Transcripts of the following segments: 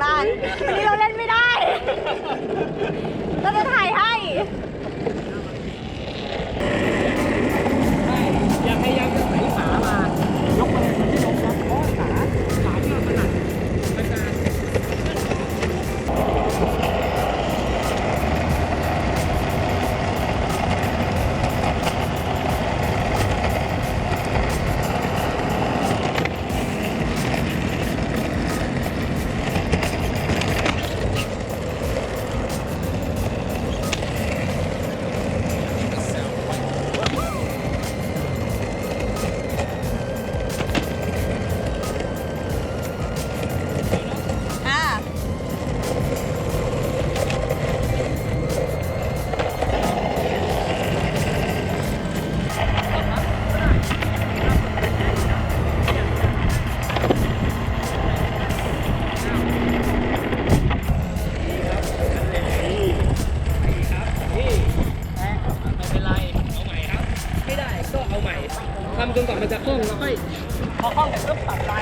ว่าท่ยนบ้าน ทำจนกว่ามันจะคล่องแล้วค่อยพอคล่องเสร็จปุ๊บตัดไป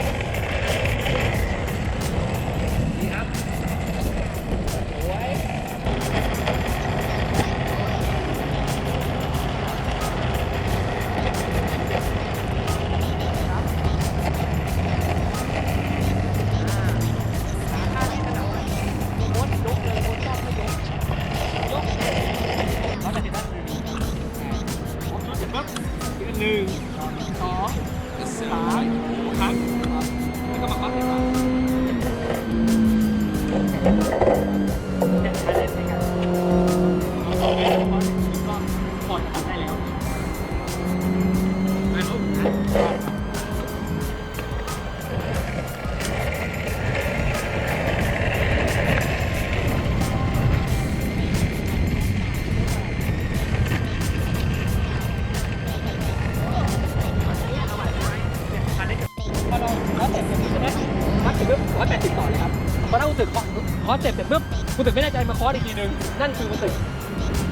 นึ่งนั่นคือคุณตึก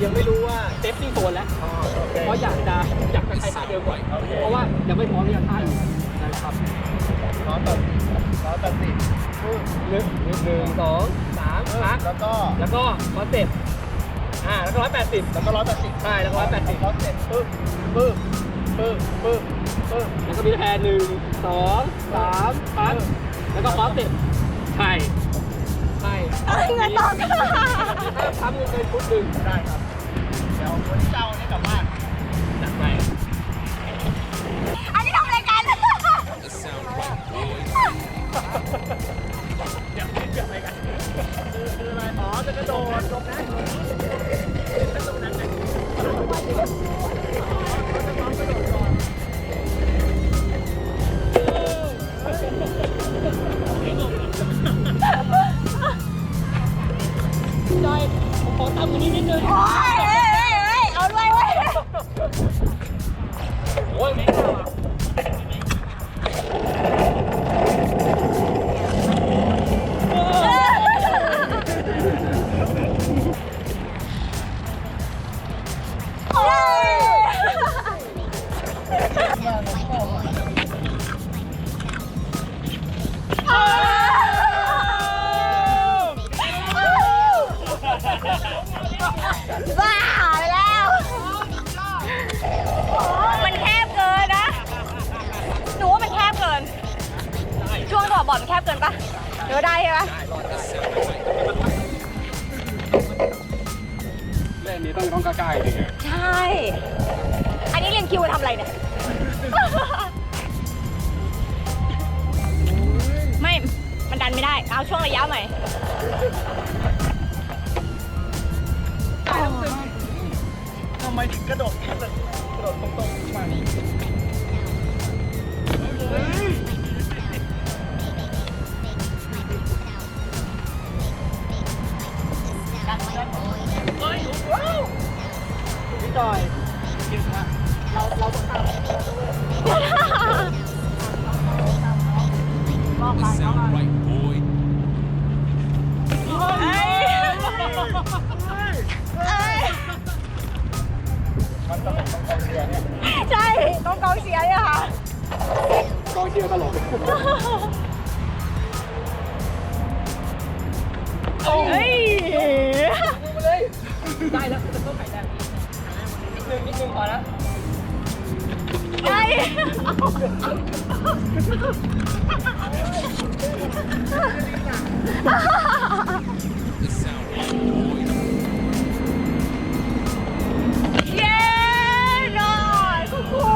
ยังไม่รู้ว่าเซฟตี้โซนแล้วเพราะอยากจะอยากจะใช้ท่าเดิมก่อนเพราะว่ายังไม่พร้อมที่จะท่าอื่นนั่นแหละครับร้อยแปดร้อยแปดสิบหนึ่งหนึ่งสองสามพักแล้วก็แล้วก็คอนเซ็ปต์อ่าแล้วก็ร้อยแปดสิบแล้วก็ร้อยแปดสิบใช่แล้วก็ร้อยแปดสิบร้อยเสร็จปึ๊บปึ๊บปึ๊บปึ๊บปึ๊บแล้วก็มีแพรหนึ่งสองสามพักแล้วก็คอนเซ็ปต์ใช่ใช่ อะไรเงินตองถ้าทำเงินเกินฟุตหนึ่งได้ครับ เดี๋ยววันเจ้าเนี่ยกลับบ้านจัดไปอันนี้ทำรายการอยากเล่นกับอะไรกันคืออะไรอ๋อจะกระโดดลงนะ บอลมันแคบเกินปะเดี๋ยวได้ใช่ปะเล่นนี้ต้องต้องกล้าๆดิใช่ อันนี้เรียนคิวทำอะไรเนี่ย ไม่ มันดันไม่ได้ เอาช่วงระยะใหม่ได้แล้วตึงเอทำไมถึงกระโดดแค่แบบกระโดดตรงๆมานี่ เย้นอยคุณครู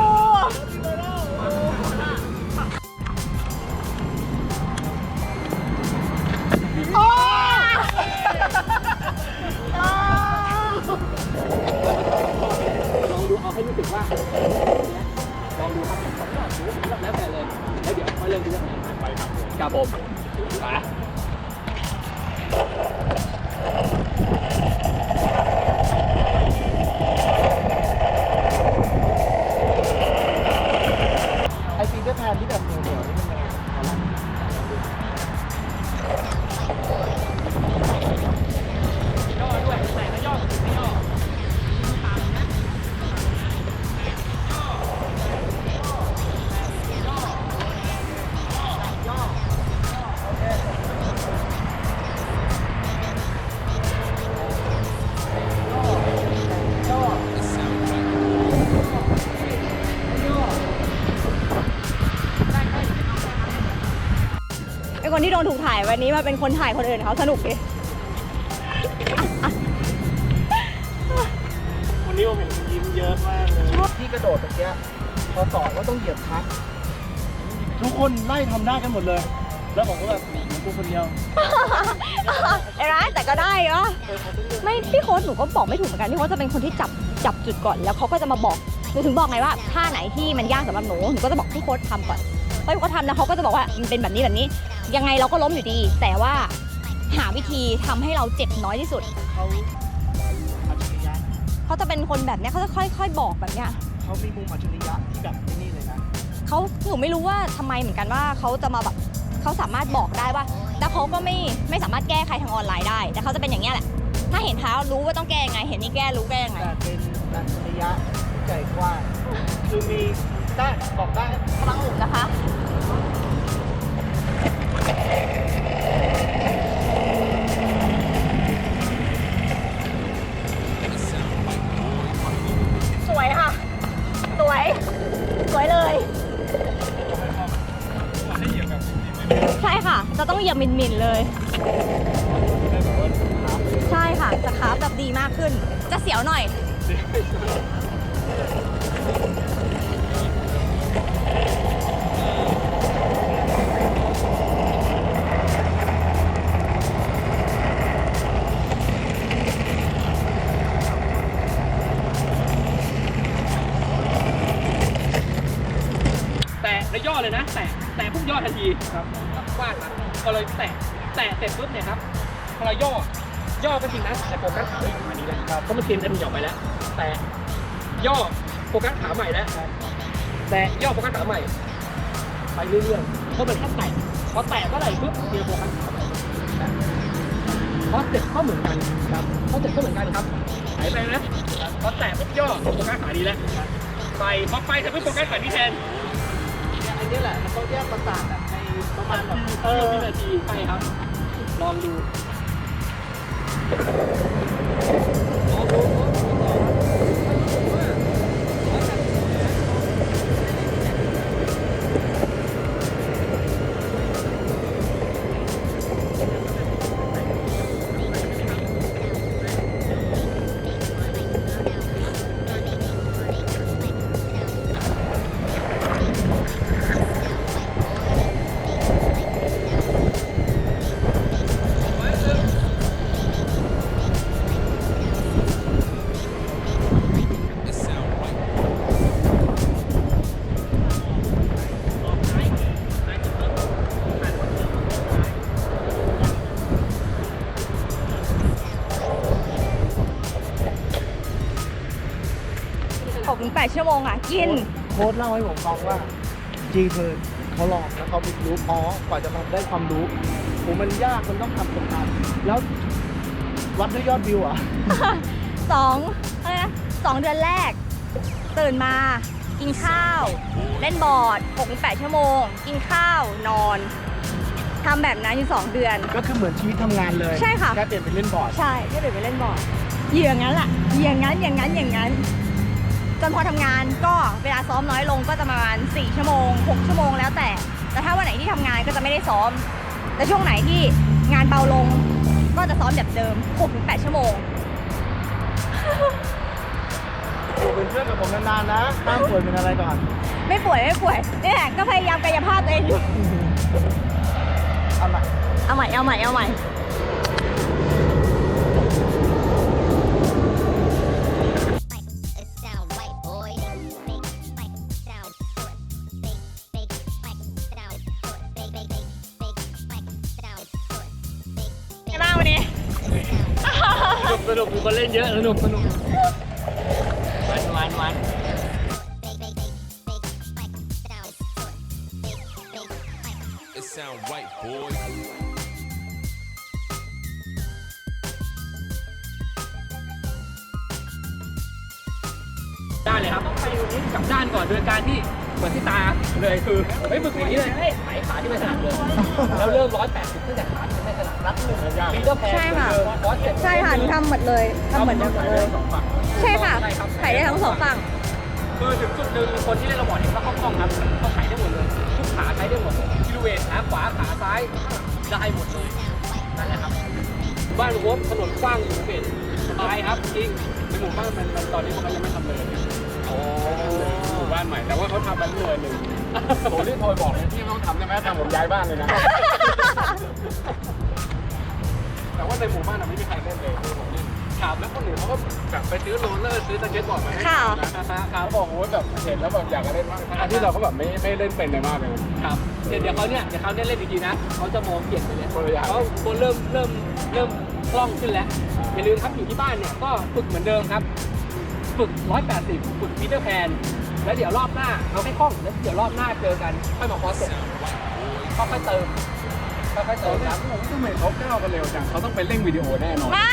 โอ้โอ้ลองดูเอาให้รู้สึกว่า เรื่องที่จะไปครับครับผมไป คนที่โดนถูกถ่ายวันนี้มาเป็นคนถ่ายคนอื่นเขาสนุกดิวันนี้ผมเห็นคุณยิ้มเยอะมากเลยที่กระโดดตะเกียพอสอนว่าต้องเหยียบคลัตช์ทุกคนไล่ทำได้กันหมดเลย แล้วผมก็แบบเหลือกูคนเดียวไอ้ร้านแต่ก็ได้เหรอไม่พี่โค้ชหนูก็บอกไม่ถูกเหมือนกันพี่โค้ชจะเป็นคนที่จับจับจุดก่อน แล้วเขาก็จะมาบอกหนูถึงบอกไงว่าท่าไหนที่มันยากสำหรับหนูหนูก็จะบอกพี่โค้ชทำก่อนพอพี่โค้ชทำแล้วเขาก็จะบอกว่ามันเป็นแบบนี้แบบนี้ ยังไงเราก็ล้มอยู่ดี แต่ว่าหาวิธีทำให้เราเจ็บน้อยที่สุด เขาอัจฉริยะเขาจะเป็นคนแบบเนี้ยเขาจะค่อย ๆ บอกแบบเนี้ยเขามีมุมอัจฉริยะที่แบบไอ้นี่เลยนะเขาหนูไม่รู้ว่าทำไมเหมือนกันว่าเขาจะมาแบบเขาสามารถบอกได้ว่าแล้วเขาก็ไม่ไม่สามารถแก้ใครทางออนไลน์ได้ แต่เขาจะเป็นอย่างเงี้ยแหละ ถ้าเห็นเท้ารู้ว่าต้องแก้ยังไง เห็นนี่แก้รู้แก้ยังไง แต่เป็นอัจฉริยะที่ใจกว้างคือมีได้บอกได้กำลังหมุนนะคะ ใช่ค่ะ จะต้องเหยียบมินๆเลย ใช่ค่ะจะคราแบบดีมากขึ้น จะเสียวหน่อยแต่แล้วย่อเลยนะ แต่แต่พุ่งย่อทันทีครับ ว้างนะก็เลยแตะแตะเสร็จปุ๊บเนี่ยครับพอเราย่อย่อก็จริงนะแต่โฟกัสขาอยู่อันนี้นะครับเพราะมันเทียนจะมีออกไปแล้ว แต่ย่อโฟกัสขาใหม่แล้วแต่ย่อโฟกัสขาใหม่ ไปเรื่อยๆเพราะมันแค่แตะพอแตะก็ไหลปุ๊บเจอโฟกัสขาใหม่เพราะเสร็จก็เหมือนกันครับเพราะเสร็จก็เหมือนกันครับหายไปนะพอแตะปุ๊บย่อโฟกัสขาดีแล้วไปพอไปเสร็จปุ๊บโฟกัสขาดีแทนเนี่ยอันนี้แหละมันต้องแยกประสาทอะใน ประมาณแบบเออวินาทีใช่ครับ ลองดู ดชั่วโมงอะ กิน โค้ดเล่าให้ผมฟังว่าจีเพิร์นเขาลองแล้วเขาไปรู้อ๋อกว่าจะมาได้ความรู้ผมมันยากมันต้องทำเป็นการแล้ววัดด้วยยอดวิวเหรอะ สองอะไรนะสองเดือนแรก ตื่นมา กินข้าว เล่นบอร์ด6กถึงแปดชั่วโมง กินข้าวนอนทำแบบนั้นอยู่สองเดือน ก็คือเหมือนชีวิตทำงานเลยใช่ค่ะ แค่เปลี่ยนเป็นเล่นบอร์ด ใช่ที่เดินไปเล่นบอร์ดอย่างนั้นแหละอย่างนั้นอย่างนั้นอย่างนั้น จนพอทำงานก็เวลาซ้อมน้อยลงก็จะประมาณ 4 ชั่วโมง 6 ชั่วโมงแล้วแต่ แต่ถ้าวันไหนที่ทำงานก็จะไม่ได้ซ้อม แต่ช่วงไหนที่งานเบาลง ก็จะซ้อมแบบเดิม6ถึง8ชั่วโมงอยู่เป็นเพื่อนกับผมนานๆนะห้ามป่วยเป็นอะไรก่อน ไม่ป่วยไม่ป่วยเนี่ยก็พยายามกายภาพตัวเองอยู่อะไรเอาใหม่ เอาใหม่ เอาใหม่ นุกสนุก ด้านเลยครับต้องไปตรงนี้กลับด้านก่อนโดยการที่เหมือนที่ตาเลยคือไม่ฝึกอย่างนี้เลยไถขาที่ไม่ถนัดเลยแล้วเริ่มร้อยแปดสิบตั้งแต่ขาที่ไม่ถนัดรัดหนึ่งปีเตอร์แพนใช่ค่ะร้อยเจ็ดใช่ค่ะหนูทำหมดเลยทำเหมือนเดิมหมดเลยสองฝั่งใช่ค่ะใช่ครับถ่ายได้ทั้งสองฝั่งคือถึงจุดหนึ่งคนที่เล่นระบอดเองก็คล่องๆครับเขาถ่ายได้หมดเลยทุกขาใช้ได้หมดคิวเวทขาขวาขาซ้ายได้หมดเลยนั่นแหละครับบ้านวบถนนกว้างอยู่เป็นสบายครับจริงในหมู่บ้านมันมันตอนนี้เขายังไม่ทำเลยอ๋อ หมู่บ้านใหม่ แต่ว่าเขาทำมันเรื่อยหนึ่งผมรีบโทรบอกเลยที่ต้องทำใช่ไหมทำผมย้ายบ้านเลยนะ แต่ว่าในหมู่บ้านน่ะไม่มีใครเล่นเลยคือผมเล่นครับแล้วคนอื่นเขาก็แบบไปซื้อโรลเลอร์ซื้อสเก็ตบอร์ดมาให้ค่ะครับบอกโอ้ยแบบเห็นแล้วแบบอยากจะเล่นมากทั้งที่เราก็แบบไม่ไม่เล่นเป็นเลยมากเลย ครับเดี๋ยวเดี๋ยวเขาเนี่ยเดี๋ยวเขาได้เล่นจริงๆนะเขาจะมองเปลี่ยนไปเลยเขาคนเริ่มเริ่มเริ่มคล่องขึ้นแล้วอย่าลืมครับอยู่ที่บ้านเนี่ยก็ฝึกเหมือนเดิมครับ ฝึก180ฝึกพีเตอร์แพนแล้วเดี๋ยวรอบหน้าเอาให้คล่องแล้วเดี๋ยวรอบหน้าเจอกันค่อยมาคอสเสร็จ Sound right, boy. ค่อยๆเติมค่อยๆเติมครับผมทำไมเขาก้าวกันเร็วจังเขาต้องไปเร่งวิดีโอแน่นอน ไม่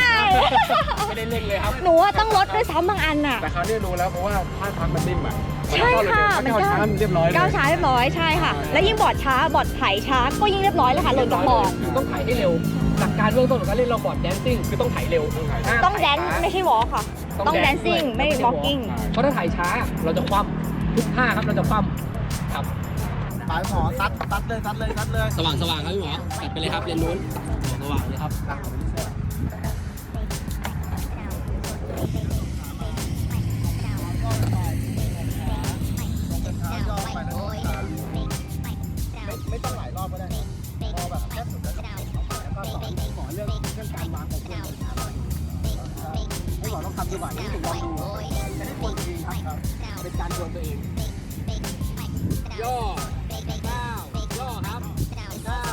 ไม่ได้เล่นเลยครับ หนูอะต้องลดด้วยซ้ำบางอันน่ะ แต่เขาเนี่ยรู้แล้วเพราะว่าท่าทางมันนิ่มอะใช่ค่ะมันก้าวช้ามันเรียบร้อยเลยก้าวช้าเรียบร้อยใช่ค่ะ แล้วยิ่งบอร์ดช้าบอร์ดไถช้าก็ยิ่งเรียบร้อยเลยค่ะลงจากบอร์ดต้องถ่ายให้เร็วหลักการเบื้องต้นของการเล่นเราบอร์ดแดนซิ่งคือต้องถ่ายเร็วห้ามต้องแดถ่ายนช้าไม่ใช่วอล์กค่ะ ต้องแดนซิ่งไม่วอล์กกิ้ง เพราะถ้าถ่ายช้าเราจะคว่ำทุกท่าครับเราจะคว่ำครับหมายหมอซัดซัดเลยซัดเลยซัดเลย สว่างสว่างครับพี่หมอจัดไปเลยครับเรียนนู้นสว่างเลยครับ ดีกว่าที่ผมลองดูจะได้คนดีครับครับเป็นการดวลตัวเองย่อก้าวย่อครับก้า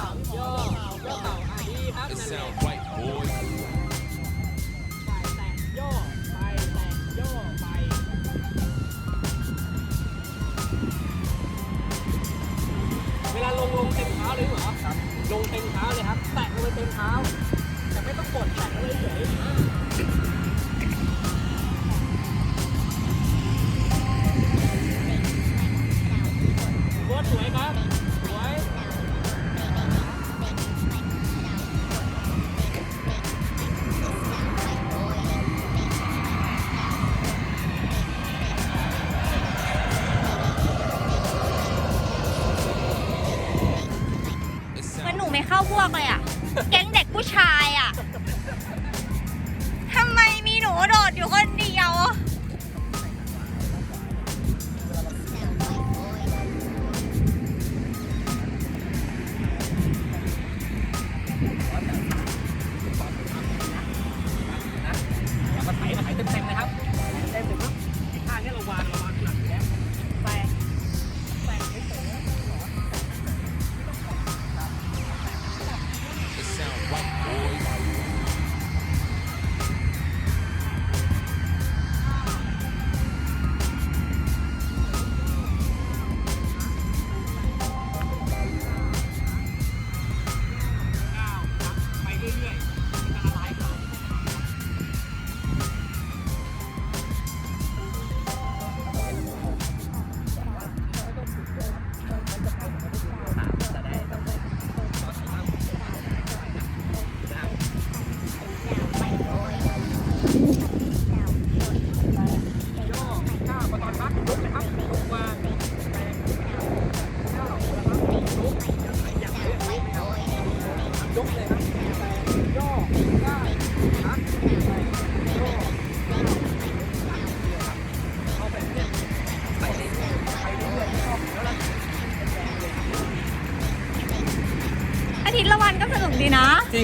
วย่อย่อเข่าอะดีครับ It sound right, boy. แตะแตะย่อไปแตะย่อไปเวลาลงลงเต็มเท้าเลยเหรอครับลงเต็มเท้าเลยครับ แตะลงไปเต็มเท้า แต่ไม่ต้องกดแตะลงไปเฉย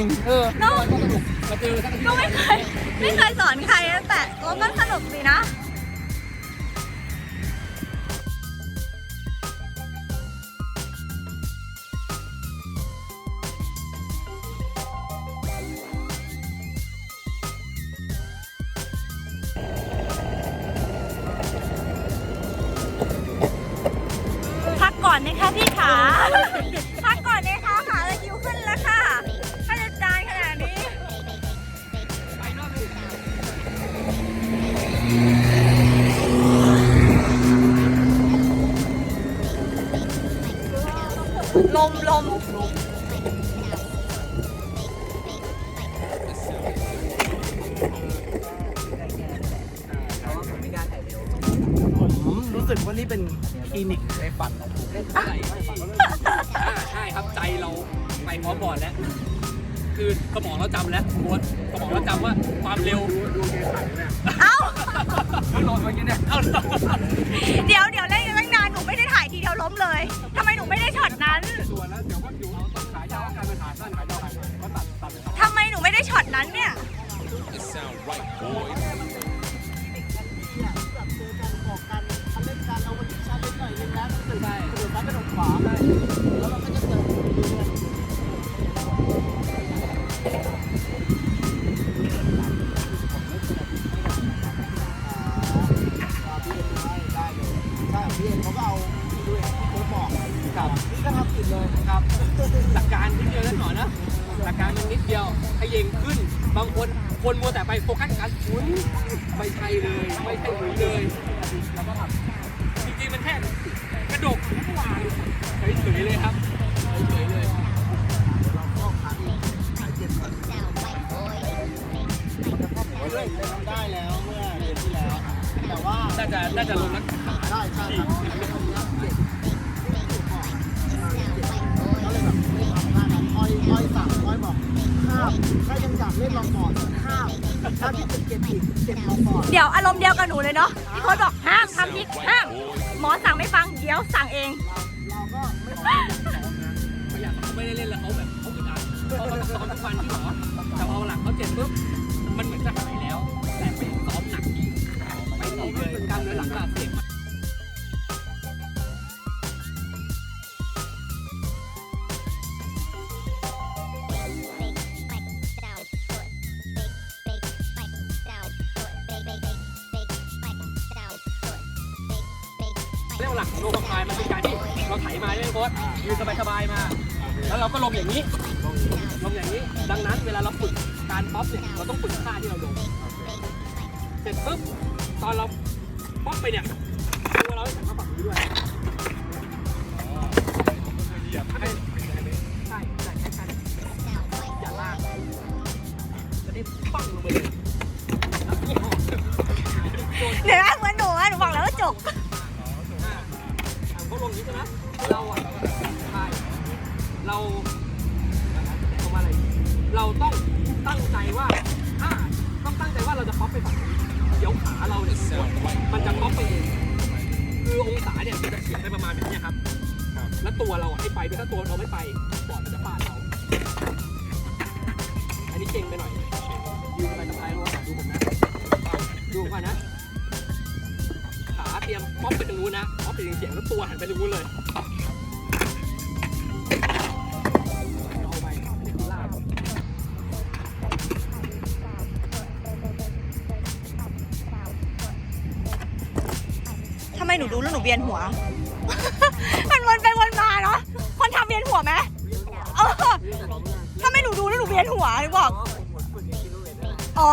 จริง เออเนอะก็สนุกมาเจอทั้งก็ไม่เคยไม่เคยสอนใครนะแต่ก็สนุกดี ลมลม ผมรู้สึกว่านี่เป็นคลินิกในฝันของผมอ่าใช่ครับใจเราไปพร้อมบอร์ดแล้ว คือสมองเราจำแล้วโค้ดสมองเราจำว่าความเร็วดูเกมขันเนี่ยเอ้าไม่รอเมื่อกี้เนี่ยเอาเดี๋ยวเดี๋ยวเล่นกันตั้งนานหนูไม่ได้ถ่ายทีเดียวล้มเลย เจอกันบอกกันเล่นกันเราวันนี้ชาเล่นหน่อยนึงนะตื่นได้กระโดดซ้ายกระโดดขวาได้แล้วเราก็ แต่ว่าน่าจะน่าจะลงนักขาได้ใช่ครับเจ็บก็เลยแบบไม่ทำท่านั้นอ้อยอ้อยสั่งอ้อยบอกห้ามถ้ายังอยากเล่นลองก่อนห้ามถ้าที่จะเก็บอีกเก็บลองก่อนเดี๋ยวอารมณ์เดียวกับหนูเลยเนาะพี่โค้ชบอกห้ามทำพิษ right, ห้าม หมอสั่งไม่ฟังเดี๋ยวสั่งเอง เราก็ไม่ออกสองนะไม่อยากเขาไม่ได้เล่นแล้วเขาแบบเขาอึดอัดเขาก็ซ้อมทุกวันที่หรอแต่พอหลังเขาเจ็บปุ๊บมันเหมือนจะหาย ล้ามเนื้อหลังก็อักเสบเรื่องหลักของโลกพายมันเป็นการที่เราไถมาใช่ไหมโค้ชยืนสบายๆมา แล้วเราก็ลงอย่างนี้ลงอย่างนี้ ดังนั้นเวลาเราฝึกการป๊อปเนี่ยเราต้องฝึกท่าที่เราลงเสร็จปุ๊บตอนเรา ไปเนี่ยตัวเราจะเข้าฝั่งนี้ด้วยเหยียบให้ใช่ใช่แค่กันอย่าลากจะได้ปังลงไปเลยเดี๋ยวนะเหมือนหนูอะหนูบอกแล้วว่าจกอ่าเขาลงงนี้ใช่ไหมเราอะใช่เราเอามาอะไรเราต้องตั้งใจว่าถ้าต้องตั้งใจว่าเราจะป๊อปไปฝั่งนี้ ดี๋ยวขาเราเนี่ย Sound right, มันจะป๊อปไปเองคือองศาเนี่ยมันจะเฉียงไปประมาณแบบเนี้ยครับ แล้วตัวเราอะให้ไปด้วยถ้าตัวเราไม่ไปบอร์ดมันจะฟาดเรา อันนี้เก่งไปหน่อยยืนไปสบายเพราะว่าดูผมนะ ดูผมก่อนนะ ขาเตรียมป๊อปไปตรงนู้นนะป๊อปไปเสียงแล้วตัวหันไปตรงนู้นเลย มหนูดูแล้วหนูเวียนหัว มันวนไปวนมาเนาะ คนทำเวียนหัวไหมเออถ้าไม่หนูดูแล้วหนูเวียนหัวหนูบอก อ๋อ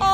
โอ้